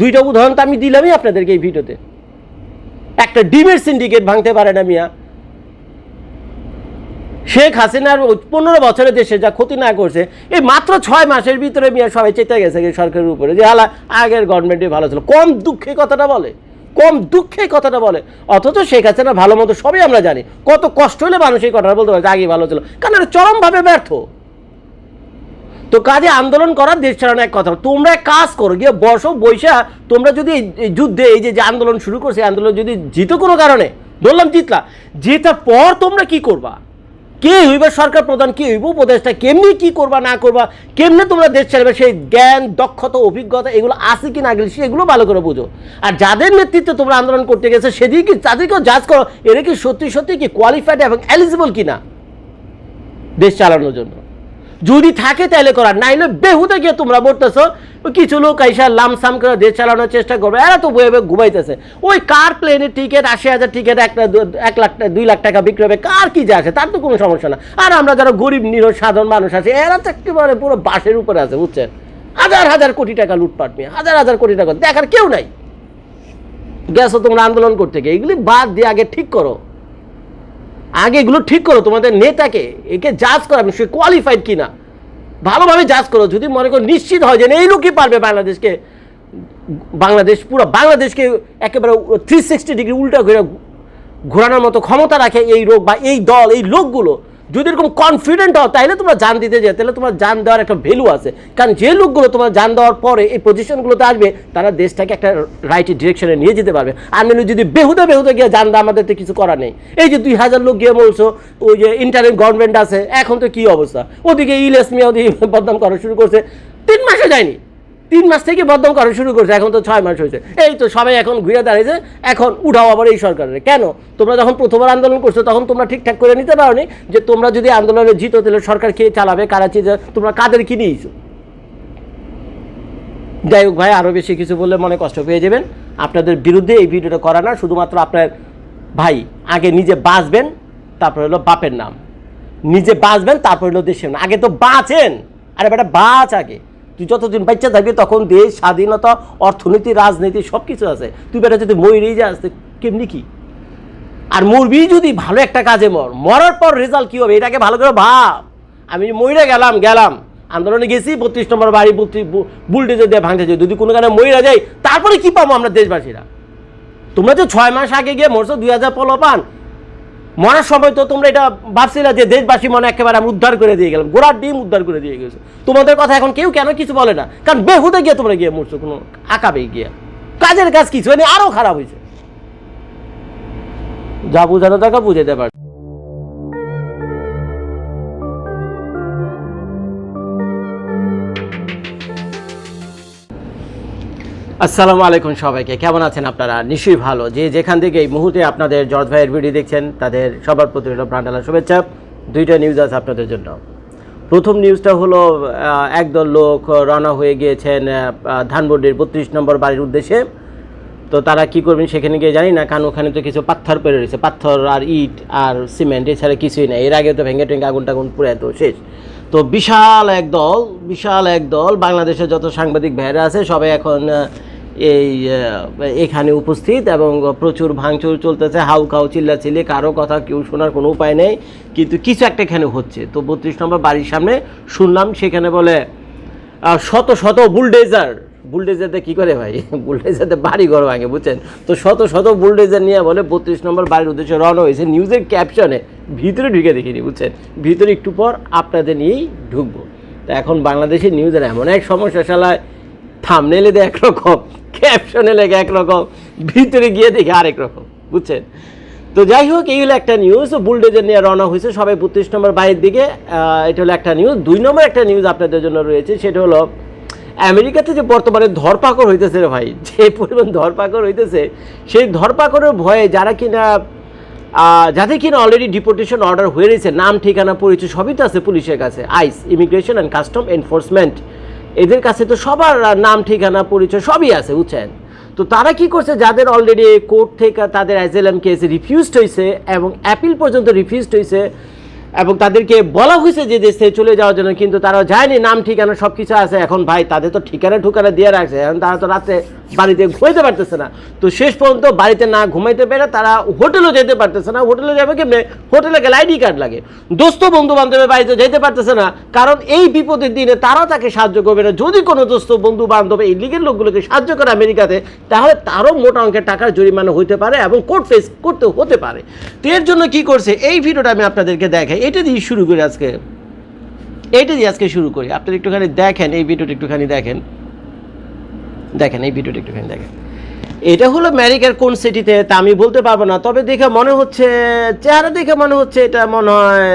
দুইটা উদাহরণ তো আমি দিলামই আপনাদেরকে এই ভিডিওতে। একটা ডিমের সিন্ডিকেট ভাঙতে পারে না মিয়া। শেখ হাসিনার পনেরো বছরের দেশে যা ক্ষতি না করছে, এই মাত্র ছয় মাসের ভিতরে মিয়া সবাই চেতে গেছে সরকারের উপরে যে হালা আগের গভর্নমেন্টই ভালো ছিল। কম দুঃখে কথাটা বলে, কম দুঃখে কথাটা বলে। অথচ শেখ হাসিনা ভালো মতো সবই আমরা জানি। কত কষ্ট হলে মানুষ এই কথাটা বলতে পারে আগে ভালো ছিল। কারণ চরমভাবে ব্যর্থ। তো কাজে আন্দোলন করার দেশ ছাড়ানো এক কথা। তোমরা কাজ করো, গিয়ে বসো বৈশা তোমরা যদি যুদ্ধে এই যে আন্দোলন শুরু করছে আন্দোলন যদি জিতো কোনো কারণে, ধরলাম জিতলা, জেতার পর তোমরা কি করবা? কে হইবে সরকার প্রধান, কি হইব উপদেশটা কেমনি কি করবা, না করবা, কেমনে তোমরা দেশ চালাবে, সেই জ্ঞান, দক্ষতা, অভিজ্ঞতা, এগুলো আছে কি না গেলে সেগুলো ভালো করে বুঝো। আর যাদের নেতৃত্বে তোমরা আন্দোলন করতে গেছে, সেদিকে কি, তাদেরকেও জাজ করো, এরা কি সত্যি সত্যি কি কোয়ালিফাইড এবং এলিজিবল কিনা দেশ চালানোর জন্য? যদি থাকে তাহলে করার, নাইলে বেহুদে গিয়ে তোমরা বলতেছো কিছু লোক আইসা লামসাম করে দেশ চালানোর চেষ্টা করবে, এরা তো বয়ে ঘুমাইতেছে। ওই কার প্লেনের টিকিট আশি হাজার টিকিট একটা এক লাখ দুই লাখ টাকা বিক্রি হবে, কার কি যে আসে তার তো কোনো সমস্যা না। আর আমরা যারা গরিব, নিরহ, সাধারণ মানুষ আছে, এরা তো একেবারে পুরো বাসের উপরে আছে, বুঝছেন? হাজার হাজার কোটি টাকা লুটপাট নিয়ে, হাজার হাজার কোটি টাকা, দেখার কেউ নাই। গেছো তোমরা আন্দোলন করতে গিয়ে, এগুলি বাদ দিয়ে আগে ঠিক করো। আগে এগুলো ঠিক করো, তোমাদের নেতাকে, একে জাজ করো আপনি সে কোয়ালিফাইড কিনা। ভালোভাবে জাজ করো, যদি মনে করো নিশ্চিত হয় যে এই লোকই পারবে বাংলাদেশকে, বাংলাদেশ, পুরো বাংলাদেশকে একেবারে থ্রি সিক্সটি ডিগ্রি উল্টা ঘুরে ঘোরানোর মতো ক্ষমতা রাখে এই রোগ বা এই দল, এই লোকগুলো। যদি এরকম কনফিডেন্ট হও, তাহলে তোমরা জান দিতে যে তাহলে তোমার জান দেওয়ার একটা ভ্যালু আছে। কারণ যে লোকগুলো তোমার জান দেওয়ার পরে এই পজিশনগুলোতে আসবে, তারা দেশটাকে একটা রাইট ডিরেকশনে নিয়ে যেতে পারবে। আর নাহলে যদি বেহুদা বেহুদে গিয়ে জান দেওয়া আমাদের তো কিছু করার নেই। এই যে দুই হাজার লোক গিয়ে বলছো, ওই যে ইন্টারনেট গভর্নমেন্ট আছে, এখন তো কি অবস্থা? ওদিকে ইলেস মিয়া ওদিকে বদনাম করা শুরু করছে, তিন মাসে যায়নি। তিন মাস থেকে বদনাম করা শুরু করছে, এখন তো ছয় মাস হয়েছে। এই তো সবাই এখন ঘুরে দাঁড়িয়েছে এখন উঠাও আবার এই সরকারের। কেন? তোমরা যখন প্রথমবার আন্দোলন করছ, তখন তোমরা ঠিকঠাক করে নিতে পারোনি যে তোমরা যদি আন্দোলনে জিতো তাহলে সরকার কে চালাবে, কারা চিজ তোমরা কাদের কি নিয়েছো? যাই হোক ভাই আরও বেশি কিছু বললে মনে কষ্ট পেয়ে যাবেন। আপনাদের বিরুদ্ধে এই ভিডিওটা করা না, শুধুমাত্র আপনার ভাই আগে নিজে বাঁচবেন, তারপর হলো বাপের নাম। নিজে বাঁচবেন, তারপর হলো দেশের নাম। আগে তো বাঁচেন। আরে বেটা, বাঁচ আগে। তুই যতদিন বাচ্চা থাকবি, তখন দেশ, স্বাধীনতা, অর্থনীতি, রাজনীতি সব কিছু আছে। তুই বেটা যদি মরেই যাস, তো কেমনি কি? আর মরবি যদি ভালো একটা কাজে মর, মরার পর রেজাল্ট কী হবে? এটাকে ভালো করে ভাব। আমি মইরা গেলাম গেলাম। আন্দোলনে গেছি, বত্রিশ নম্বর বাড়ি বুলডেজে দিয়ে ভাঙতে যাই যদি কোনো কারণে মইরা যাই, তারপরে কি পাবো আমরা দেশবাসীরা? তোমরা তো ছয় মাস আগে গিয়ে মরছো, দুই হাজার পলো পান মরার সময় তো তোমরা এটা ভাবছিলে যে দেশবাসী মনে একেবারে আমি উদ্ধার করে দিয়ে গেলাম। গোড়ার ডিম উদ্ধার করে দিয়ে গেছে। তোমাদের কথা এখন কেউ কেন কিছু বলে না। কারণ বেহুদে গিয়ে তোমরা গিয়ে মরছো, কোনো আঁকাবে গিয়ে। কাজের কাজ কিছু মানে আরও খারাপ হয়েছে। যা বুঝানো তাকে বুঝাতে পার আসসালামু আলাইকুম সবাইকে। কেমন আছেন আপনারা? নিশ্চয়ই ভালো। যে যেখান থেকে এই মুহূর্তে আপনাদের জর্জ ভাইয়ের ভিডিও দেখছেন, তাদের সবার প্রতি হলো প্রাণালা শুভেচ্ছা। দুইটা নিউজ আছে আপনাদের জন্য। প্রথম নিউজটা হলো একদল লোক রওনা হয়ে গিয়েছেন ধানমন্ডির বত্রিশ নম্বর বাড়ির উদ্দেশ্যে। তো তারা কি করবেন সেখানে গিয়ে জানি না, কারণ ওখানে তো কিছু পাথর পেরে রয়েছে। পাথর আর ইট আর সিমেন্ট এছাড়া কিছুই নেই। এর আগে তো ভেঙে টেঙ্গে আগুন টাগুন পুরে তো শেষ। তো বিশাল এক দল, বিশাল এক দল, বাংলাদেশের যত সাংবাদিক ভাইরা আছে, সবাই এখন এই এখানে উপস্থিত এবং প্রচুর ভাঙচুর চলতেছে, হাউ খাউ চিল্লাচিল্লি, কারও কথা কেউ শোনার কোনো উপায় নেই, কিন্তু কিছু একটা এখানে হচ্ছে। তো বত্রিশ নম্বর বাড়ির সামনে শুনলাম, সেখানে বলে শত শত বুলডেজার বুলডেজারতে কি করে ভাই? বুলডেজারতে বাড়ি ঘর ভাঙে, বুঝছেন? তো শত শত বুলডেজার নিয়ে বলে, বত্রিশ নম্বর বাড়ির উদ্দেশ্যে রওনা হয়েছে, নিউজের ক্যাপশনে, ভিতরে ঢুকে দেখিনি, বুঝছেন? ভিতরে একটু পর আপনাদের নিয়েই ঢুকবো। তো এখন বাংলাদেশের নিউজের এমন এক সমস্যা শালায় থামনেলে দেয় একরকম ক্যাপশনে লেগে একরকম, ভিতরে গিয়ে দেখে আরেক রকম, বুঝছেন? তো যাই হোক, এই হলো একটা নিউজ বুলডেজার নিয়ে রওনা হয়েছে সবাই বত্রিশ নম্বর বাইরের দিকে। এটা হলো একটা নিউজ দুই নম্বর একটা নিউজ আপনাদের জন্য রয়েছে, সেটা হলো আমেরিকাতে যে বর্তমানে ধরপাকড় হইতেছে রে ভাই, যে পরিমাণ ধরপাকড় হইতেছে, সেই ধরপাকড়ের ভয়ে যারা কিনা যাদের কিনা অলরেডি ডিপোর্টেশন অর্ডার হয়ে রয়েছে, নাম, ঠিকানা, পরিচয় সবই তো আছে পুলিশের কাছে ICE immigration and custom enforcement এদের কাছে তো সবার নাম, ঠিকানা, পরিচয় সবই আছে, বুঝছেন? তো তারা কি করছে? যাদের অলরেডি কোর্ট থেকে তাদের অ্যাজেলাম কেস রিফিউজড হয়েছে এবং অ্যাপিল পর্যন্ত রিফিউজড হয়েছে এবং তাদেরকে বলা হয়েছে যে দেশে চলে যাওয়ার জন্য, কিন্তু তারা যায়নি। নাম, ঠিকানা সব কিছু আছে। এখন ভাই, তাদের তো ঠিকানা, ঠুকানা দিয়ে রাখছে। এখন তারা তো রাত্রে বাড়িতে ঘুমাইতে পারতেছে না। তো শেষ পর্যন্ত বাড়িতে না ঘুমাইতে পেরে তারা হোটেলও যেতে পারতেছে না। হোটেলে যাবে কেমনে হোটেলে গেলে আইডি কার্ড লাগে। দোস্ত বন্ধু বান্ধবের বাড়িতে যেতে পারতেছে না, কারণ এই বিপদের দিনে তারা তাকে সাহায্য করবে না। যদি কোনো দোস্ত বন্ধু বান্ধব এই লিগের লোকগুলোকে সাহায্য করে আমেরিকাতে, তাহলে তারও মোটা অঙ্কের টাকার জরিমানা হইতে পারে এবং কোর্ট ফেস করতে হতে পারে। তো এর জন্য কি করছে, এই ভিডিওটা আমি আপনাদেরকে দেখাই। এটা দিয়ে শুরু করি আজকে। এইটা দিয়ে আজকে শুরু করি। আপনারা একটুখানি দেখেন, এই ভিডিওটা একটুখানি দেখেন। দেখেন, এই ভিডিওটা একটুখানি দেখেন। এটা হলো আমেরিকার কোন সিটিতে তা আমি বলতে পারব না, তবে দেখে মনে হচ্ছে, চেহারা দেখে মনে হচ্ছে এটা মনে হয়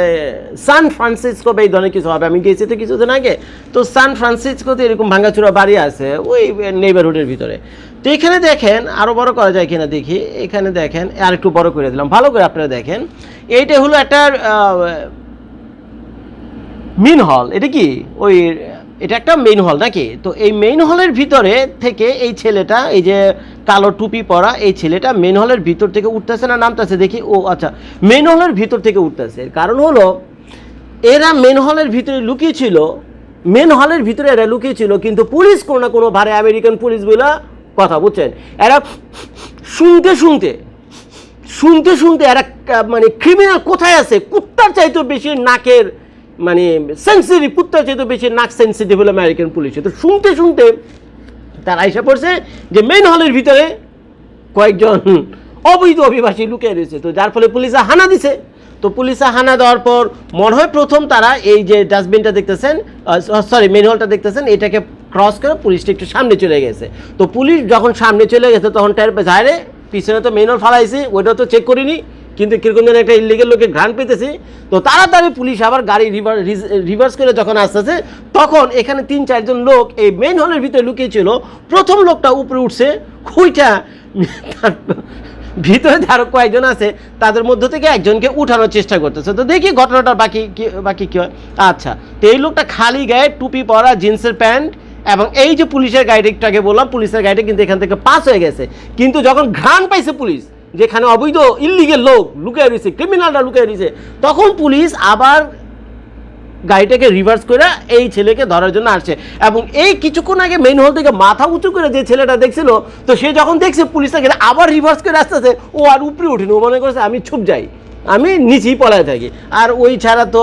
সান ফ্রান্সিসকো বা এই ধরনের কিছু হবে। আমি গেছি তো কিছুদিন আগে, তো সান ফ্রান্সিসকোতে এরকম ভাঙাচুরা বাড়ি আছে, ওই নেইবারহুডের ভিতরে। তো এখানে দেখেন আরও বড় করা যায় কিনা দেখি, এখানে দেখেন আর একটু বড় করে দিলাম। ভালো করে আপনারা দেখেন, এইটা হলো একটা মেন হল, এটা কি? ওই এটা একটা মেইন হল নাকি? তো এই মেইন হলের ভিতরে থেকে এই ছেলেটা, এই যে কালো টুপি পরা এই ছেলেটা মেইন হলের ভিতর থেকে উঠতেছে না, নামতেছে? দেখি, ও আচ্ছা মেইন হলের ভিতর থেকে উঠতেছে। কারণ হলো, এরা মেন হলের ভিতরে লুকিয়ে ছিল মেন হলের ভিতরে এরা লুকিয়ে ছিল, কিন্তু পুলিশ কোনো না কোনো ভারে আমেরিকান পুলিশগুলা কথা, বুঝছেন? এরা শুনতে শুনতে শুনতে শুনতে এরা মানে ক্রিমিনাল কোথায় আছে? কুত্তার চাইতে বেশি নাকের মানে সেন্সিটিভ কুত্তার চাইতে বেশি নাক সেন্সিটিভ হলো আমেরিকান পুলিশে তো শুনতে শুনতে তার আইসা পড়ছে যে মেন হলের ভিতরে কয়েকজন অবৈধ অভিবাসী লুকিয়ে রয়েছে। তো যার ফলে পুলিশে হানা দিছে। তো পুলিশে হানা দেওয়ার পর মনে হয় প্রথম তারা এই যে ডাস্টবিনটা দেখতেছেন সরি মেন হলটা দেখতেছেন, এটাকে ক্রস করে পুলিশটা একটু সামনে চলে গেছে। তো পুলিশ যখন সামনে চলে গেছে, তখন টের পেয়েছে, আরে, পিছনে তো মেন হল ফালাইছি, ওইটাও তো চেক করিনি। কিন্তু কীরকম যেন একটা ইলিগেল লোকে ঘ্রাণ পেতেছি, তো তাড়াতাড়ি পুলিশ আবার গাড়ি রিভার্স করে যখন আসতেছে, তখন এখানে তিন চারজন লোক এই মেন হলের ভিতরে লুকিয়েছিল। প্রথম লোকটা উপরে উঠছে তার ভিতরে আরও কয়েকজন আছে, তাদের মধ্য থেকে একজনকে উঠানোর চেষ্টা করতেছে। তো দেখি ঘটনাটা বাকি বাকি কী হয়। আচ্ছা তো এই লোকটা খালি গায়ে টুপি পরা, জিন্সের প্যান্ট এবং এই যে পুলিশের গাড়িটা একটু আগে বললাম, পুলিশের গাড়িটা কিন্তু এখান থেকে পাস হয়ে গেছে। কিন্তু যখন ঘ্রাণ পাইছে পুলিশ যেখানে অবৈধ ইল্লিগেল লোক লুকিয়ে রয়েছে ক্রিমিনালরা লুকিয়ে রয়েছে, তখন পুলিশ আবার গাড়িটাকে রিভার্স করে এই ছেলেকে ধরার জন্য আসছে। এবং এই কিছুক্ষণ আগে মেইন হল থেকে মাথা উঁচু করে যে ছেলেটা দেখছিল, তো সে যখন দেখছে পুলিশটাকে আবার রিভার্স করে আসতে আসতেছে, ও আর উপরে উঠেনি ও মনে করছে, আমি ছুপ যাই, আমি নিচেই পলায় থাকি। আর ওই ছাড়া তো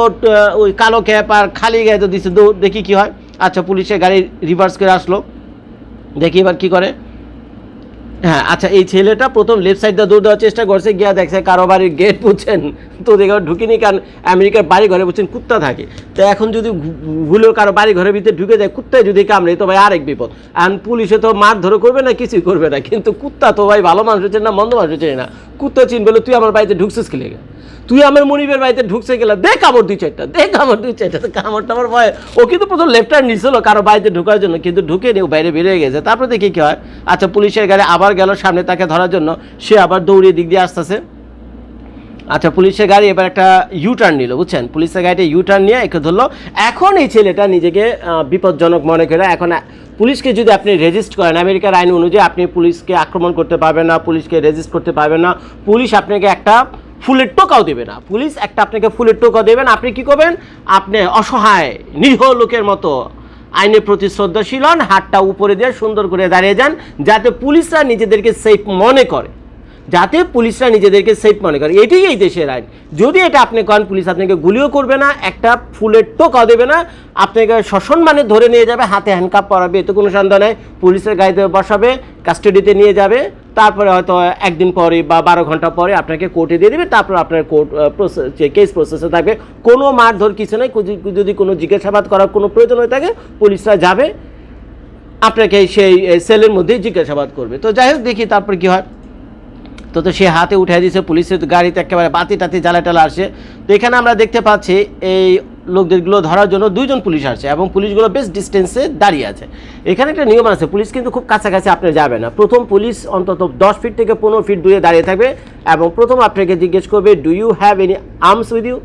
ওই কালো ক্যাপ আর খালি গায়ে তো দিচ্ছে দেখি কি হয়। আচ্ছা পুলিশে গাড়ি রিভার্স করে আসলো। দেখি এবার কি করে। হ্যাঁ আচ্ছা এই ছেলেটা প্রথম লেফট সাইডটা দৌড় দেওয়ার চেষ্টা করছে, গিয়া দেখছে কারও বাড়ির গেট বুঝছেন, তো দেখে ঢুকিনি কারণ আমেরিকার বাড়ি ঘরে বুঝছেন কুত্তা থাকে। তো এখন যদি ভুলেও কারও বাড়ি ঘরের ভিতরে ঢুকে যায়, কুত্তায় যদি কামড়ে, তো ভাই আরেক বিপদ। আর পুলিশে তো মার ধরে করবে না, কিছুই করবে না, কিন্তু কুত্তা তো ভাই ভালো মানুষ হচ্ছে না, মন্দ মানুষ হচ্ছে না। কুত্তা চিনবে তুই আমার বাড়িতে ঢুকছিস কি লেগে? তুই আমার মনিবের বাড়িতে ঢুকছে গেলা, দেখ কামড় দুই চারটা দেখ কামড় দুই চারটা কামড় টামড় ভয়। ও কিন্তু প্রথম লেফট হ্যান্ড নিছিল কারও বাড়িতে ঢোকার জন্য, কিন্তু ঢুকে নিয়ে বাইরে বেরিয়ে গেছে। তারপরে দেখি কি হয়? আচ্ছা পুলিশের গাড়ি আবার গেল সামনে তাকে ধরার জন্য, সে আবার দৌড়িয়ে দিক দিয়ে আসতেছে। আচ্ছা পুলিশের গাড়ি এবার একটা ইউ টার্ন নিল, বুঝছেন? পুলিশের গাড়িটা ইউ টার্ন নিয়ে একে ধরলো। এখন এই ছেলেটা নিজেকে বিপজ্জনক মনে করে, এখন পুলিশকে যদি আপনি রেজিস্ট করেন, আমেরিকার আইন অনুযায়ী আপনি পুলিশকে আক্রমণ করতে পারবেন না, পুলিশকে রেজিস্ট করতে পারবেন না, পুলিশ আপনাকে একটা ফুলের টোকাও দেবে না। পুলিশ একটা আপনাকে ফুলের টোকা দেবেন আপনি কি করবেন? আপনি অসহায়, নিরীহ লোকের মতো আইনের প্রতি শ্রদ্ধাশীল হন, হাতটা উপরে দিয়ে সুন্দর করে দাঁড়িয়ে যান, যাতে পুলিশরা নিজেদেরকে সেফ মনে করে। যাতে পুলিশরা নিজেদেরকে সেফ মনে করে। এটাই এই দেশের আইন। যদি এটা আপনি করেন, পুলিশ আপনাকে গুলিও করবে না, একটা ফুলের টোকা দেবে না, আপনাকে সসম্মানে ধরে নিয়ে যাবে, হাতে হ্যান্ডকাপ পরাবে, এতে কোনো সন্দেহ নেই। পুলিশের গাড়িতে বসাবে কাস্টাডিতে নিয়ে যাবে, তারপরে হয়তো একদিন পরে বা বারো ঘণ্টা পরে আপনাকে কোর্টে দিয়ে দেবে, তারপর আপনার কোর্ট প্রসেস কেস প্রসেসে থাকবে। কোনো মারধর কিছু নেই, যদি কোনো জিজ্ঞাসাবাদ করার কোনো প্রয়োজন হয়ে থাকে, পুলিশরা যাবে, আপনাকে সেই সেলের মধ্যেই জিজ্ঞাসাবাদ করবে। তো যাই হোক, দেখি তারপর কি হয়। তো তো সে হাতে উঠে দিয়েছে পুলিশের গাড়িতে একেবারে বাতি টাতি জ্বালা টালা আসে তো এখানে আমরা দেখতে পাচ্ছি এই লোকদেরগুলো ধরার জন্য দুইজন পুলিশ আসছে এবং পুলিশগুলো বেশ ডিস্টেন্সে দাঁড়িয়ে আছে। এখানে একটা নিয়ম আছে, পুলিশ কিন্তু খুব কাছাকাছি আপনি যাবে না। প্রথম পুলিশ অন্তত দশ ফিট থেকে পনেরো ফিট দূরে দাঁড়িয়ে থাকবে এবং প্রথম আপনাকে জিজ্ঞেস করবে do you have any arms with you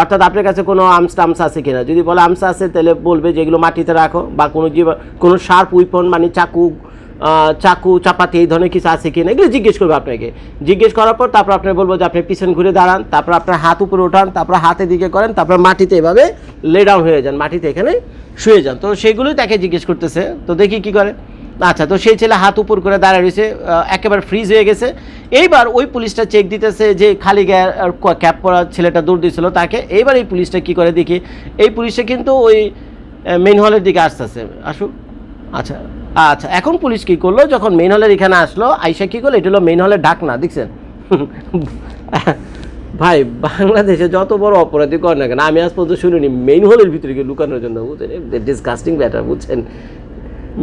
অর্থাৎ আপনার কাছে কোনো আর্মস টার্মস আছে কিনা? যদি বলে আর্মস আছে, তাহলে বলবে যেগুলো মাটিতে রাখো বা কোনো জীব, কোনো শার্প উইপন মানে চাকু চাকু, চাপাতি, এই ধরনের কিছু আছে কিনা, এগুলো জিজ্ঞেস করবে আপনাকে। জিজ্ঞেস করার পর তারপর আপনি বলব যে আপনি পিছন ঘুরে দাঁড়ান, তারপর আপনার হাত উপরে ওঠান তারপর হাতে দিকে করেন, তারপর মাটিতে এভাবে লে ডাউন হয়ে যান, মাটিতে এখানে শুয়ে যান। তো সেগুলোই তাকে জিজ্ঞেস করতেছে। তো দেখি কি করে। আচ্ছা তো সেই ছেলে হাত উপর করে দাঁড়ায় রয়েছে একেবারে ফ্রিজ হয়ে গেছে। এইবার ওই পুলিশটা চেক দিতেছে যে খালি ক্যাপ পরা ছেলেটা দৌড় দিয়েছিল তাকে। এইবার এই পুলিশটা কি করে দেখি। এই পুলিশটা কিন্তু ওই মেন হলের দিকে আসতেছে। আসুক। আচ্ছা আচ্ছা এখন পুলিশ কি করল? যখন মেইন হলের এখানে আসলো, আইসা কি করল? এটা হলো মেইন হলের ডাক না, দেখছেন? ভাই, বাংলাদেশে যত বড় অপরাধী কর না কেন, আমি আজ পর্যন্ত শুনিনি মেইন হলের ভিতরে গিয়ে লুকানোর জন্য, বুঝছেন? ডিসকাস্টিং ব্যাটার বুঝছেন?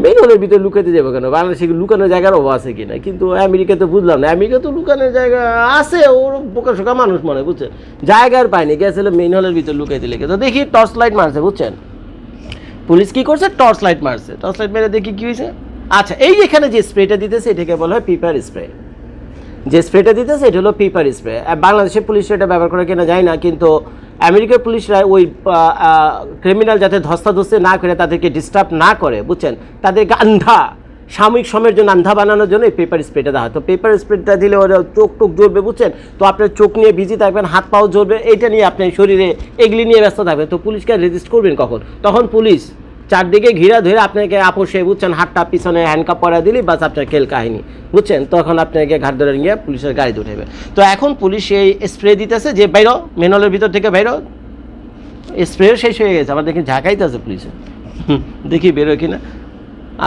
মেইন হলের ভিতরে লুকাতে যাব কেন? বাংলাদেশে কি লুকানোর জায়গার অভাব আছে কিনা? কিন্তু আমেরিকাতে বুঝলাম না, আমেরিকা তো লুকানোর জায়গা আছে, ওর বোকা শোকা মানুষ মনে বুঝছেন? জায়গার পায়নি, গেছিল মেইন হলের ভিতরে লুকাইতে লেগে। তো দেখি টর্চ লাইট মারছে, বুঝছেন? পুলিশ কি করছে? টর্চ লাইট মারছে। টর্চ লাইট মেরে দেখি কি হয়েছে? আচ্ছা এই যেখানে যে স্প্রেটা দিতেছে, এটাকে বলা হয় পিপার স্প্রে। যে স্প্রেটা দিতেছে, এটা হলো পিপার স্প্রে। বাংলাদেশের পুলিশ এটা ব্যবহার করে কিনা যায় না, কিন্তু আমেরিকার পুলিশরা ওই ক্রিমিনাল যাতে ধস্তাধস্তি না করে, তাদেরকে ডিস্টার্ব না করে, বুঝছেন? তাদেরকে আন্ধা সাময়িক সময়ের জন্য আন্ধা বানানোর জন্য এই পেপার স্প্রেটা দেওয়া হয়। তো পেপার স্প্রেটা দিলে ওরা চোখ টোক জ্বলবে, বুঝছেন? তো আপনার চোখ নিয়ে বিজি থাকবেন, হাত পাও জ্বলবে, এইটা নিয়ে আপনি শরীরে এগুলি নিয়ে ব্যস্ত থাকবেন। তো পুলিশকে রেজিস্ট করবেন কখন? তখন পুলিশ চারদিকে ঘিরা ধরে আপনাকে আপোষে, বুঝছেন, হাতটা পিছনে হ্যান্ডকাপ পরা দিলি, বাস আপনার খেল কাহিনী, বুঝছেন? তখন আপনাকে ঘাট ধরে নিয়ে পুলিশের গাড়িতে উঠেবে তো এখন পুলিশ এই স্প্রে দিতেছে যে, বাইরো মেনলের ভিতর থেকে বাইরো। স্প্রে শেষ হয়ে গেছে। আবার দেখি ঝাঁকাইতেছে পুলিশে। দেখি বেরোয় কিনা।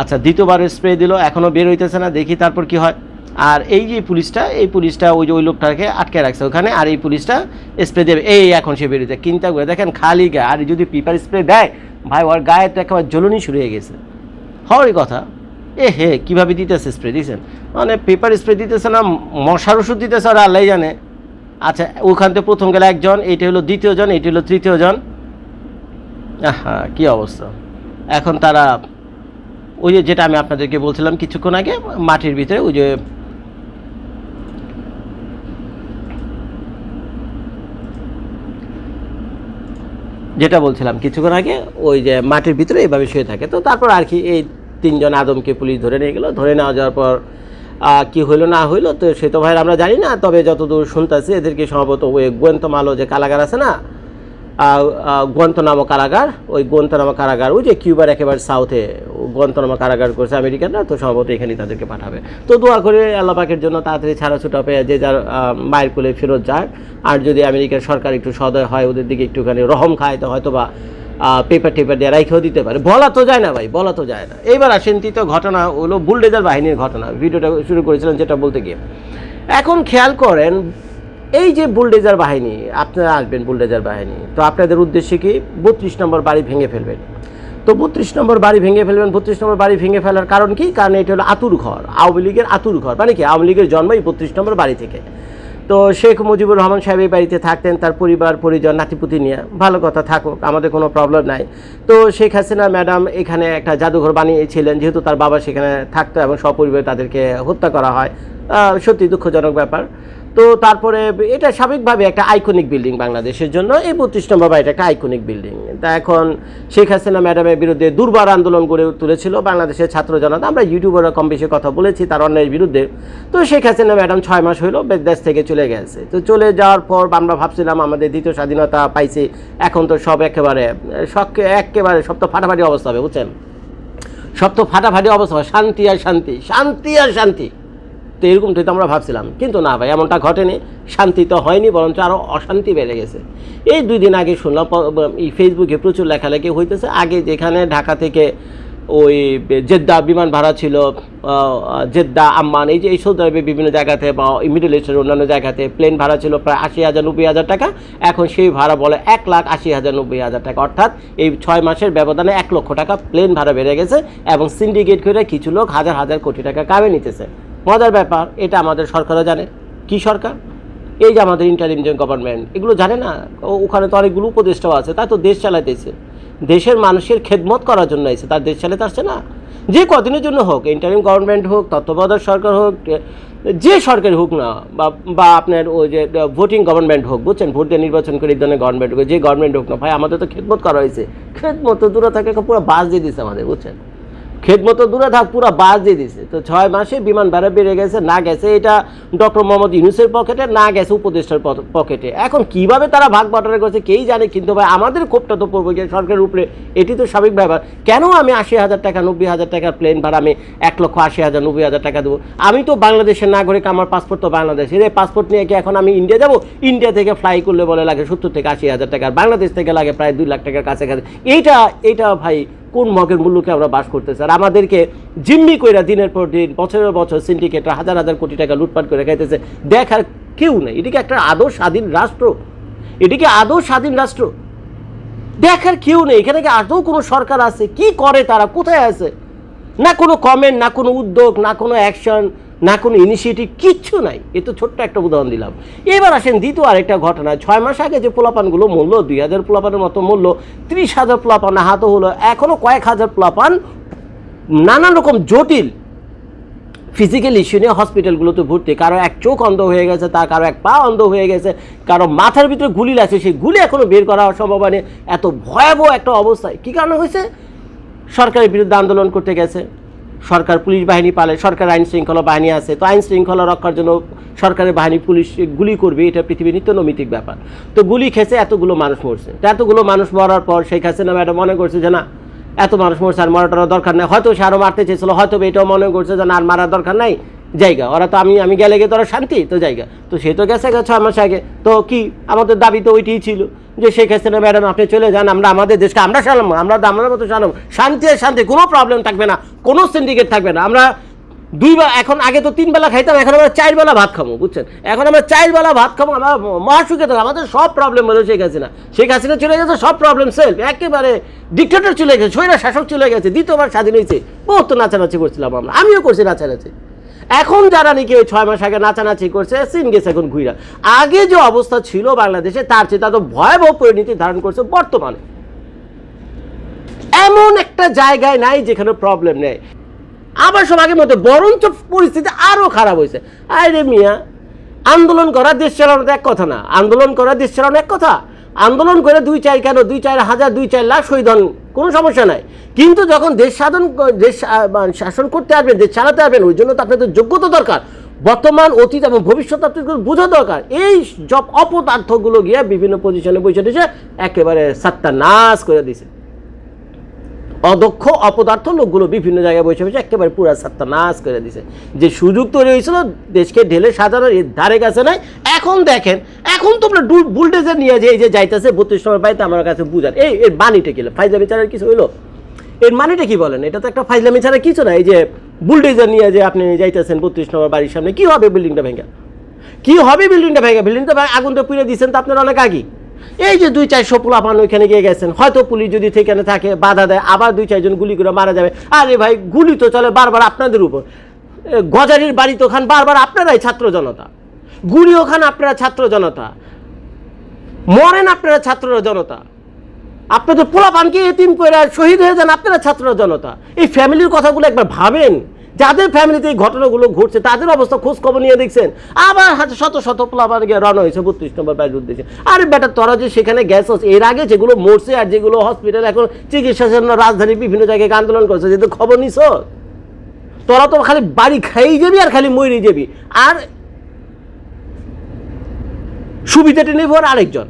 আচ্ছা দ্বিতীয়বার স্প্রে দিল এখনও বের হইতেছে না, দেখি তারপর কি হয়। আর এই যে পুলিশটা, এই পুলিশটা ওই যে ওই লোকটাকে আটকে রাখছে ওখানে, আর এই পুলিশটা স্প্রে দেবে। এই এখন সে বেরোতে চিন্তা করে দেখেন খালি গায়ে, আর যদি পিপার স্প্রে দেয়, ভাই, ওর গায়ে তো একেবারে জ্বলনি শুরু হয়ে গেছে। হওয়ারই কথা। এ হে, কীভাবে দিতেছে স্প্রে দিয়েছেন মানে পেপার স্প্রে দিতেছে না, মশার ওষুধ দিতেছে আর আল্লাহ জানে। আচ্ছা ওখান থেকে প্রথম গেলে একজন, এইটা হলো দ্বিতীয় জন, এইটা হলো তৃতীয় জন। আহা, কী অবস্থা। এখন তারা ওই যে যেটা আমি আপনাদেরকে বলছিলাম কিছুক্ষণ আগে, মাটির ভিতরে ওই যে যেটা বলছিলাম কিছুক্ষণ আগে, ওই যে মাটির ভিতরে এইভাবে শুয়ে থাকে। তো তারপর আর কি এই তিনজন আদমকে পুলিশ ধরে নিয়ে গেলো। ধরে নেওয়া যাওয়ার পর কি হইল না হইল, তো সে তো ভাই আমরা জানি না, তবে যতদূর শুনতেছি এদেরকে সম্ভবত ওই গোয়েন্তমালো যে কালাগার আছে না গোয়ান্তনামা কারাগার, ওই গোয়ান্তনামা কারাগার, ওই যে কিউবার একেবারে সাউথে গোয়ান্তনামা কারাগার করছে আমেরিকানরা, তো সম্ভবত এখানেই তাদেরকে পাঠাবে। তো দোয়া করে আল্লাহ পাকের জন্য তাড়াতাড়ি ছাড়া ছুটা পেয়ে যে যার মায়ের কোলে ফেরত যায় আর যদি আমেরিকার সরকার একটু সদয় হয়, ওদের দিকে একটুখানি রহম খায়, তো হয়তো বা পেপার টেপার দিয়ে রাইখেও দিতে পারে। বলা তো যায় না ভাই, বলা তো যায় না। এইবার আসেন, তৃতীয় ঘটনা হলো বুলডেজার বাহিনীর ঘটনা। ভিডিওটা শুরু করেছিলাম যেটা বলতে গিয়ে। এখন খেয়াল করেন এই যে বুলডেজার বাহিনী, আপনারা আসবেন বুলডেজার বাহিনী, তো আপনাদের উদ্দেশ্যে কি বত্রিশ নম্বর বাড়ি ভেঙে ফেলবেন? তো বত্রিশ নম্বর বাড়ি ভেঙে ফেলবেন, বত্রিশ নম্বর বাড়ি ভেঙে ফেলার কারণ কি? কারণ এটা হলো আতুর ঘর, আওয়ামী লীগের আতুর ঘর। মানে কি? আওয়ামী লীগের জন্ম এই বত্রিশ নম্বর বাড়ি থেকে। তো শেখ মুজিবুর রহমান সাহেব এই বাড়িতে থাকতেন, তার পরিবার, পরিজন, নাতিপুতি নিয়ে। ভালো কথা থাকুক, আমাদের কোনো প্রবলেম নাই। তো শেখ হাসিনা ম্যাডাম এখানে একটা জাদুঘর বানিয়েছিলেন, যেহেতু তার বাবা সেখানে থাকতো এবং সপরিবারে তাদেরকে হত্যা করা হয়। সত্যি দুঃখজনক ব্যাপার। তো তারপরে এটা স্বাভাবিকভাবে একটা আইকনিক বিল্ডিং বাংলাদেশের জন্য। এই বত্রিশ নম্বর বাড়িটা একটা আইকনিক বিল্ডিং তা এখন শেখ হাসিনা ম্যাডামের বিরুদ্ধে দুর্বার আন্দোলন গড়ে তুলেছিল বাংলাদেশের ছাত্র জনতা। আমরা ইউটিউবাররা কম বেশি কথা বলেছি তার অন্যায়ের বিরুদ্ধে। তো শেখ হাসিনা ম্যাডাম ছয় মাস হইল বে- দেশ থেকে চলে গেছে। তো চলে যাওয়ার পর আমরা ভাবছিলাম আমাদের দ্বিতীয় স্বাধীনতা পাইছি। এখন তো সব একেবারে সব একেবারে সব তো ফাটাফাটি অবস্থা হবে, বুঝছেন? সব তো ফাটাফাটি অবস্থা শান্তি আর শান্তি শান্তি আর শান্তি। তো এরকমটাই তো আমরা ভাবছিলাম। কিন্তু না ভাই, এমনটা ঘটেনি। শান্তি তো হয়নি, বরঞ্চ আরও অশান্তি বেড়ে গেছে। এই দুই দিন আগে শুনলাম এই ফেসবুকে প্রচুর লেখালেখি হইতেছে। আগে যেখানে ঢাকা থেকে ওই জেদ্দা বিমান ভাড়া ছিল জেদ্দা, আম্মান, এই যে এই সৌদি আরবে বিভিন্ন জায়গাতে বা মিডল ইস্টের অন্যান্য জায়গাতে প্লেন ভাড়া ছিল প্রায় আশি হাজার, নব্বই হাজার টাকা। এখন সেই ভাড়া বলে এক লাখ আশি হাজার, নব্বই হাজার টাকা। অর্থাৎ এই ছয় মাসের ব্যবধানে এক লক্ষ টাকা প্লেন ভাড়া বেড়ে গেছে এবং সিন্ডিকেট করে কিছু লোক হাজার হাজার কোটি টাকা কামে নিতেছে। মজার ব্যাপার, এটা আমাদের সরকারও জানে। কি সরকার? এই যে আমাদের ইন্টারিম গভর্নমেন্ট এগুলো জানে না? ওখানে তো অনেকগুলো উপদেষ্টাও আছে, তা তো দেশ চালাইতেছে। দেশের মানুষের খেদমত করার জন্য এসে তার দেশ চালাতে আসছে না? যে কদিনের জন্য হোক ইন্টারিম গভর্নমেন্ট হোক, তত্ত্বাবধায়ক সরকার হোক যে সরকার হোক না, বা আপনার ওই যে ভোটিং গভর্নমেন্ট হোক, বুঝছেন? ভোট দিয়ে নির্বাচন করে এই ধরনের গভর্নমেন্ট হোক, যে গভর্নমেন্ট হোক না, ভাই, আমাদের তো খেদমত করা হয়েছে। খেদমত দূরে থাকে, পুরো বাস দিয়ে দিচ্ছে আমাদের, বুঝছেন? খেদমত দূরে থাক, পুরো বাস দিয়ে দিছে। তো ছয় মাসে বিমান ভাড়া বেড়ে গেছে, না গেছে, এটা ডক্টর মোহাম্মদ ইউনুসের পকেটে, না গেছে উপদেষ্টার পকেটে। এখন কীভাবে তারা ভাগ বাটোয়ারা করছে, কেই জানে, কিন্তু ভাই, আমাদের ক্ষোভটা তো পড়বে, যে সরকারের উপরে, এটি তো স্বাভাবিক ব্যাপার। কেন আমি আশি হাজার টাকা, নব্বই হাজার টাকার প্লেন ভাড়া, আমি এক লক্ষ আশি হাজার, নব্বই হাজার টাকা দেবো? আমি তো বাংলাদেশের নাগরিক, আমার পাসপোর্ট তো বাংলাদেশের। এই পাসপোর্ট নিয়ে কি এখন আমি ইন্ডিয়া যাব? ইন্ডিয়া থেকে ফ্লাই করলে বলে লাগে সত্তর থেকে আশি হাজার টাকা বাংলাদেশ থেকে লাগে প্রায় দুই লাখ টাকার কাছাকাছি। এইটা এইটা ভাই কোন মগের মূল্যকে আমরা বাস করতেছি? আর আমাদেরকে জিম্মি কইরা দিনের পর দিন, বছরের বছর সিন্ডিকেটরা হাজার হাজার কোটি টাকা লুটপাট করে খাইতেছে। দেখার কেউ নেই। এটিকে একটা আদৌ স্বাধীন রাষ্ট্র? এটিকে আদৌ স্বাধীন রাষ্ট্র? দেখার কেউ নেই। এখানে কি আদৌ কোনো সরকার আছে? কি করে তারা? কোথায় আছে? না কোনো কমেন্ট না কোনো উদ্যোগ, না কোনো অ্যাকশন না কোনো ইনিশিয়েটিভ কিচ্ছু নাই। এ তো ছোট্ট একটা উদাহরণ দিলাম। এবার আসেন দ্বিতীয় আরেকটা ঘটনা। ছয় মাস আগে যে পোলাপানগুলো মূল্য দুই হাজার পোলাপানের মতো মূল্য ত্রিশ হাজার পোলাপান আহত হলো এখনও কয়েক হাজার পোলাপান নানান রকম জটিল ফিজিক্যাল ইস্যু নিয়ে হসপিটালগুলোতে ভর্তি। কারও এক চোখ অন্ধ হয়ে গেছে, তার কারও এক পা অন্ধ হয়ে গেছে, কারও মাথার ভিতরে গুলি লাগছে সেই গুলি এখনও বের করা অসম্ভব মানে এত ভয়াবহ একটা অবস্থায়। কী কারণে হয়েছে? সরকারের বিরুদ্ধে আন্দোলন করতে গেছে। সরকার, পুলিশ বাহিনী পালে, সরকার আইন শৃঙ্খলা বাহিনী আছে, তো আইন শৃঙ্খলা রক্ষার জন্য সরকারের বাহিনী, পুলিশ গুলি করবে, এটা পৃথিবীর নিত্য নৈমিতিক ব্যাপার। তো গুলি খেছে এতগুলো মানুষ মরছে। তো এতগুলো মানুষ মরার পর শেখ হাসিনা ম্যাডাম মনে করছে যে না, এত মানুষ মরছে আর মরাটার দরকার নেই। হয়তো সে আরও মারতে চেয়েছিল, হয়তো এটাও মনে করছে যে না, আর মারার দরকার নাই, জায়গা। ওরা তো আমি আমি গেলে গিয়ে তোরা শান্তি, তো জায়গা। তো সে তো গেছে গেছে মাস আগে তো কি, আমাদের দাবি তো ওইটিই ছিল। যে শেখ হাসিনা ম্যাডাম, আপনি চলে যান, আমরা আমাদের দেশকে, আমরা সালাম, আমরা আমরা মতো সালাম। শান্তি আর শান্তি, কোনো প্রবলেম থাকবে না, কোনো সিন্ডিকেট থাকবে না। আমরা দুই বেলা এখন আগে তো তিন বেলা খাইতাম, এখন আমরা চার বেলা ভাত খাব, বুঝছেন? এখন আমরা চার বেলা ভাত খাব, আমরা মহাসুখে থাকব, আমাদের সব প্রবলেম হলো শেখ হাসিনা। শেখ হাসিনা চলে গেছে, সব প্রবলেম সেলফ একেবারে ডিক্টেটর চলে গেছে স্বৈরা শাসক চলে গেছে, দ্বিতীয়বার স্বাধীন হয়েছে। বহুত নাচানাচি করছিলাম আমরা, আমিও করছি নাচানাচি। এখন যারা নাকি ওই ছয় মাস আগে নাচানাচি করছে, সিন গেছে এখন ঘুইরা। আগে যে অবস্থা ছিল বাংলাদেশে, তার চেয়ে তা তো ভয়াবহ পরিণতি ধারণ করছে বর্তমানে। এমন একটা জায়গায় নাই যেখানে প্রবলেম নেই। আবার সব আগের মধ্যে বরঞ্চ পরিস্থিতি আরও খারাপ হয়েছে। আরে মিয়া, আন্দোলন করা দেশ চালানো এক কথা না। আন্দোলন করা দেশ চালানো এক কথা। আন্দোলন করে দুই চার কেন? দুই চার হাজার, দুই চার লাখ শহীদ হন। কোনো সমস্যা নাই। কিন্তু যখন দেশ সাধন দেশ শাসন করতে আসবেন, দেশ চালাতে আসবেন, ওই জন্য তো আপনাদের যোগ্যতা দরকার। বর্তমান অতীত এবং ভবিষ্যৎ আপনাদের বোঝা দরকার। এই সব অপদার্থগুলো গিয়ে বিভিন্ন পজিশনে বসে দিয়েছে একেবারে সাতটা নাশ করে দিছে অদক্ষ অপদার্থ লোকগুলো বিভিন্ন জায়গায় বসে বসে একেবারে পুরা নাশ করে দিছে। যে সুযোগ তৈরি হয়েছিল, দেশকে ঢেলে সাজানোর ধারে কাছে নাই। এখন দেখেন, এখন তোমরা বুলডেজার নিয়ে যে এই যে যাইতেছে, বত্রিশ নম্বর বাড়িতে আমার কাছে বুঝার এই, এর বাণীটা কি ফাইজামি ছাড়া কিছু হইল? এর মানেটা কি বলেন? এটা তো একটা ফাইজলামি ছাড়া কিছু না। এই যে বুলডেজার নিয়ে যে আপনি যাইতেছেন বত্রিশ নম্বর বাড়ির সামনে, কি হবে বিল্ডিংটা ভেঙে? কি হবে বিল্ডিংটা ভেঙে? বিল্ডিংটা ভেঙে আগুন তো পুড়ে দিয়েছেন তো আপনার অনেক আগে এই যে দুই, চারশো পোলাপান ওইখানে গিয়ে গেছেন। হয়তো পুলিশ যদি সেখানে থাকে, বাধা দেয়, আবার দুই, চারজন গুলি করে মারা যাবে। আরে ভাই, গুলি তো চলে বারবার আপনাদের উপর। গজারির বাড়ি তো খান বারবার আপনারাই ছাত্র জনতা। গুলি ওখানে আপনারা ছাত্র জনতা। মরেন আপনারা ছাত্র জনতা। আপনাদের পোলাপানকে এতিম করে শহীদ হয়ে যান আপনারা ছাত্র জনতা। এই ফ্যামিলির কথাগুলো একবার ভাবেন। যাদের ফ্যামিলিতে এই ঘটনাগুলো ঘটছে, তাদের অবস্থা খোঁজ খবর নিয়ে দেখছেন। আবার হাতে শত শত পোলাপান গিয়ে রওনা হয়েছে বত্রিশ নম্বর বাইরের উদ্দেশ্যে আরে বেটা, তোরা যে সেখানে গ্যাস এর আগে যেগুলো মরছে আর যেগুলো হসপিটাল এখন চিকিৎসার জন্য রাজধানীর বিভিন্ন জায়গায় আন্দোলন করছে যেহেতু খবর নিছ তোরা তো খালি বাড়ি খাইয়ে যাবি আর খালি মরে যাবি। আর সুবিধাটা নেব আর আরেকজন।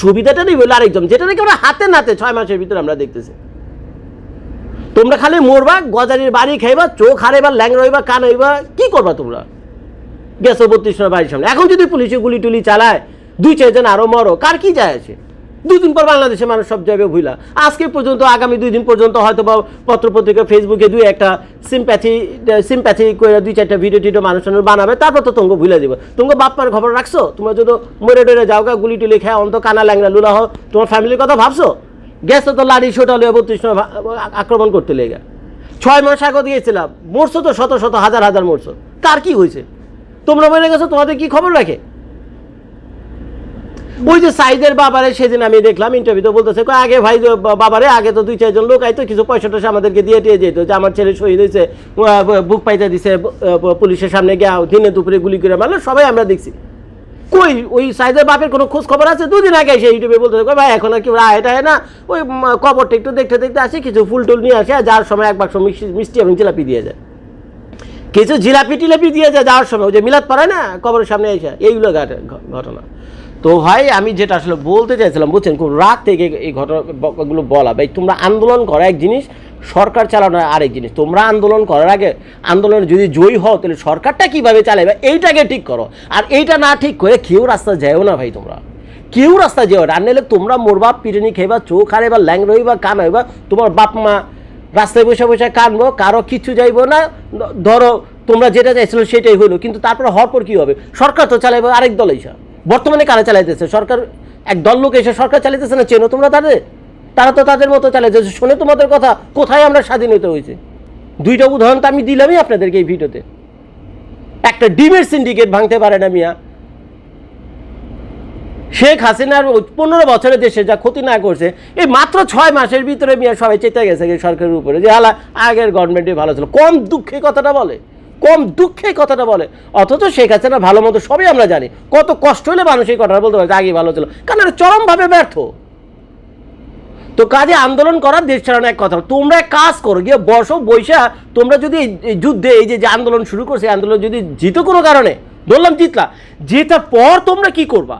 সুবিধাটা নেই বলে আরেকজন, যেটা নাকি আমরা হাতে নাতে ছয় মাসের ভিতরে আমরা দেখতেছি। তোমরা খালি মরবা, গজারির বাড়ি খাইবা, চোখ হারাইবা ল্যাং রইবা কান হইবা, কি করবা তোমরা? গেছো বত্রিশ নম্বর বাড়ির সামনে। এখন যদি পুলিশে গুলি টুলি চালায়, দুই চারজন আরও মরো, কার কি যায় আছে? দুই দিন পর বাংলাদেশে মানুষ সব জায়গায় ভুলা আজকে পর্যন্ত, আগামী দুই দিন পর্যন্ত হয়তো বা পত্রপত্রিকা ফেসবুকে দুই একটা সিম্প্যাথি সিম্প্যাথি করে দুই চারটা ভিডিও টিডিও মানুষ বানাবে, তারপর তো তোমাকে ভুলে দিব। তোমাকে বাপ্পার খবর রাখছো? তোমরা যদি মরে টরে যাও গা, গুলি টুলি খেয়ে অন্ত কানা ল্যাংরা লুলা হও, তোমার ফ্যামিলির কথা ভাবছ? গেছো তো লাড়ি সোটা বত্রিশ আক্রমণ করতে লেগে। ছয় মাস আগে দিয়েছিলাম। মরছো তো শত শত, হাজার হাজার মরছো। কার কি হয়েছে? তোমরা মরে গেছো, তোমাদের কি খবর রাখে? ওই যে সাইদের বাবারে সেদিন আমি দেখলাম ইন্টারভিউতে বলতেছে আগে ভাই বাবারে, আগে তো দুই, চারজন লোক আইতো, কিছু পয়সা টয়সা আমাদেরকে দিয়ে দিয়ে যেত যে আমার ছেলে শহীদ হয়েছে বুক পাইতে দিছে পুলিশের সামনে গিয়ে দিনে দুপুরে গুলি করে মারলো, সবাই আমরা দেখছি। কই? ওই সাইজের বাপের কোনো খোঁজ খবর আছে? দুদিন আগে এসে ইউটিউবে বলতে থাকে, ভাই এখন আর কি রায় এটা না। ওই কবরটা একটু দেখতে দেখতে আসি কিছু ফুল টুল নিয়ে আসে যার সময় এক বাক্স মিষ্টি- এবং জিলাপি দিয়ে যায়। কিছু জিলাপি টিলাপি দিয়ে যায় যাওয়ার সময় ওই যে মিলাদ পড়ায় না কবরের সামনে এসে এইগুলো ঘটনা। তো ভাই আমি যেটা আসলে বলতে চাইছিলাম বুঝছেন খুব রাত থেকে এই ঘটনাগুলো বলা। ভাই তোমরা আন্দোলন করা এক জিনিস সরকার চালানো আরেক জিনিস। তোমরা আন্দোলন করার আগে আন্দোলনে যদি জয়ী হও, তাহলে সরকারটা কীভাবে চালাবে এইটাকে ঠিক করো। আর এইটা না ঠিক করে কেউ রাস্তা যায়ও না ভাই তোমরা। কেউ রাস্তা যেও না। আর তোমরা মোরবা, পিটনি খেবা চোখ বা ল্যাং রইবা কান হইবা, তোমার বাপ মা রাস্তায় বসে বসে কানবো, কারও কিছু যাইবো না, ধরো তোমরা যেটা চাইছিল সেটাই হইল। কিন্তু তারপরে হওয়ার পর কি হবে? সরকার তো চালাইবে আরেক দল এসে। বর্তমানে কারা চালাইতেছে? সরকার, এক দল লোক এসে সরকার চালাইতেছে না? চেনো তোমরা তাদের? তারা তো তাদের মতো চালাইতেছে শুনে তোমাদের কথা, কোথায় আমরা স্বাধীন হতে হয়েছে? দুইটা উদাহরণ তো আমি দিলামই আপনাদেরকে এই ভিডিওতে। একটা ডিমের সিন্ডিকেট ভাঙতে পারে না মিয়া। শেখ হাসিনার পনেরো বছরের দেশে যা ক্ষতি না করছে, এই মাত্র ছয় মাসের ভিতরে মিয়া সবাই চেতে গেছে সরকারের উপরে যে হালা আগের গভর্নমেন্টই ভালো ছিল। কম দুঃখে কথাটা বলে, কম দুঃখে কথাটা বলে। অথচ শেখ হাসিনা ভালো মতো সবই আমরা জানি। কত কষ্ট হলে মানুষ এই কথাটা বলতে পারে আগে ভালো ছিল। কারণ চরমভাবে ব্যর্থ। তো কাজে আন্দোলন করার দেশ চালানো এক কথা। তোমরা এক কাজ করো, গিয়ে বসো, বৈশা, তোমরা যদি যুদ্ধে, এই যে আন্দোলন শুরু করছে আন্দোলন যদি জিতো কোনো কারণে, বললাম জিতলা, জেতার পর তোমরা কি করবা?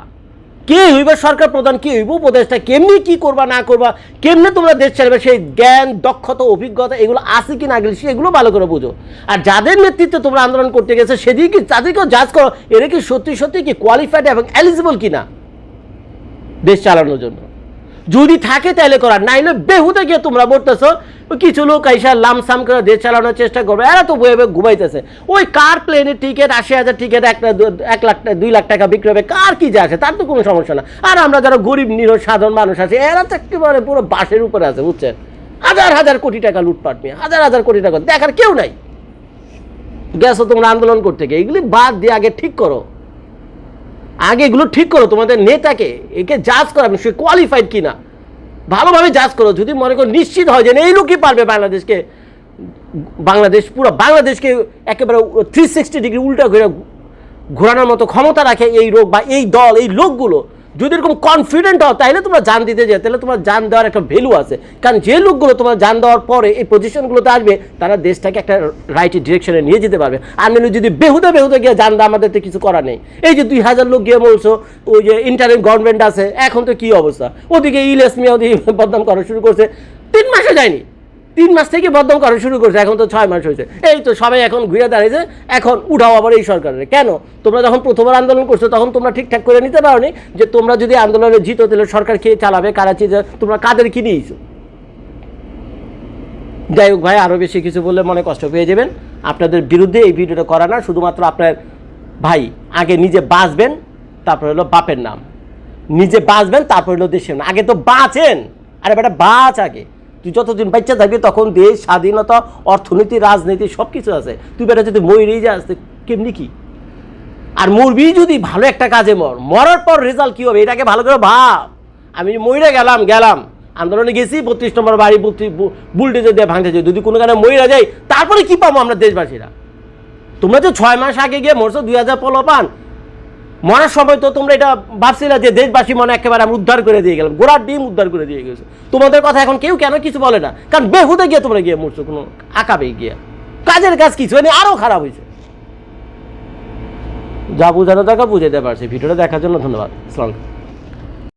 কে হইবে সরকার প্রধান, কে হইব উপদেশটা কেমনি কি করবা, না করবা, কেমনে তোমরা দেশ চালাবে সেই জ্ঞান, দক্ষতা, অভিজ্ঞতা, এগুলো আছে কি না গেলে সেগুলো ভালো করে বুঝো। আর যাদের নেতৃত্বে তোমরা আন্দোলন করতে গেছে, সেদিকে কি, তাদেরকেও জাজ করো, এরা কি সত্যি সত্যি কি কোয়ালিফাইড এবং এলিজিবল কিনা? দেশ চালানোর জন্য। যদি থাকে তাহলে করার নাইলে বেহুতে গিয়ে তোমরা বলতেছো কিছু লোক আইসা লামসাম করে দেশ চালানোর চেষ্টা করবে, এরা তো বয়ে ঘুমাইতেছে। ওই কার প্লেনের টিকিট আশি হাজার টিকিট এক এক লাখ, দুই লাখ টাকা বিক্রি হবে, কার কি যায় আসে তার তো কোনো সমস্যা না। আর আমরা যারা গরিব, নিরহ, সাধারণ মানুষ আছে, এরা তো একেবারে পুরো বাসের উপরে আছে, বুঝছেন? হাজার হাজার কোটি টাকা লুটপাট নিয়ে, হাজার হাজার কোটি টাকা, দেখার কেউ নাই। গেছো তোমরা আন্দোলন করতে গিয়ে, এগুলি বাদ দিয়ে আগে ঠিক করো। আগে এগুলো ঠিক করো তোমাদের নেতাকে একে জাজ করো আপনি সে কোয়ালিফাইড কিনা। ভালোভাবে জাজ করো যদি মনে করো নিশ্চিত হয় যে না, এই লোকই পারবে বাংলাদেশকে বাংলাদেশ পুরো বাংলাদেশকে একেবারে থ্রি সিক্সটি ডিগ্রি উল্টা ঘুরে ঘোরানোর মতো ক্ষমতা রাখে এই রোগ বা এই দল এই লোকগুলো। যদি এরকম কনফিডেন্ট হও তাহলে তোমরা জান দিতে যাও তাহলে তোমার জান দেওয়ার একটা ভ্যালু আছে। কারণ যে লোকগুলো তোমার জান দেওয়ার পরে এই পজিশনগুলোতে আসবে, তারা দেশটাকে একটা রাইট ডিরেকশনে নিয়ে যেতে পারবে। আর যদি বেহুদে বেহুদে গিয়ে জান দেওয়া আমাদের তো কিছু করার নেই। এই যে দুই হাজার লোক গিয়ে বলছো, ওই যে ইন্টারিম গভর্নমেন্ট আছে, এখন তো কি অবস্থা? ওদিকে ইলেসমিয়া ওদিকে বদনাম করা শুরু করছে। তিন মাসে যায়নি। তিন মাস থেকে বদনাম করা শুরু করছে, এখন তো ছয় মাস হয়েছে। এই তো সবাই এখন ঘুরে দাঁড়িয়েছে, এখন উঠাও আবার এই সরকারের। কেন? তোমরা যখন প্রথমবার আন্দোলন করছ, তখন তোমরা ঠিকঠাক করে নিতে পারোনি যে তোমরা যদি আন্দোলনে জিতো, তাহলে সরকার কে চালাবে, কারা চিজ তোমরা কাদের কি নিয়েছো? যাই হোক ভাই আরও বেশি কিছু বললে মনে কষ্ট পেয়ে যাবেন। আপনাদের বিরুদ্ধে এই ভিডিওটা করা না, শুধুমাত্র আপনার ভাই আগে নিজে বাঁচবেন, তারপর হলো বাপের নাম। নিজে বাঁচবেন, তারপর হলো দেশের নাম। আগে তো বাঁচেন। আরে বেটা, বাঁচ আগে। তুই যতদিন বাচ্চা থাকবি তখন দেশ, স্বাধীনতা, অর্থনীতি, রাজনীতি সব কিছু আছে। তুই বেটা যদি মরেই যাস কেমনি কি? আর মরবি যদি ভালো একটা কাজে মর, মরার পর রেজাল্ট কি হবে? এটাকে ভালো করে ভাব। আমি মইরা গেলাম গেলাম। আন্দোলনে গেছি, বত্রিশ নম্বর বাড়ি বুলটেজে দিয়ে ভাঙতে যাই। যদি কোনো কারণে মইরা যাই, তারপরে কি পাবো আমরা দেশবাসীরা? তোমরা তো ছয় মাস আগে গিয়ে মরছো, দুই হাজার পান মরার সময় তো তোমরা এটা ভাবছিলে যে দেশবাসী মনে একেবারে আমি উদ্ধার করে দিয়ে গেলাম। গোড়ার ডিম উদ্ধার করে দিয়ে গেছে। তোমাদের কথা এখন কেউ কেন কিছু বলে না। কারণ বেহুদে গিয়ে তোমরা গিয়ে মরছো, কোনো আঁকাবে গিয়ে। কাজের কাজ কিছু হয়নি আরও খারাপ হয়েছে। যা বোঝানো দরকার বুঝাতে পারছি। ভিডিওটা দেখার জন্য ধন্যবাদ। আসসালাম আলাইকুম।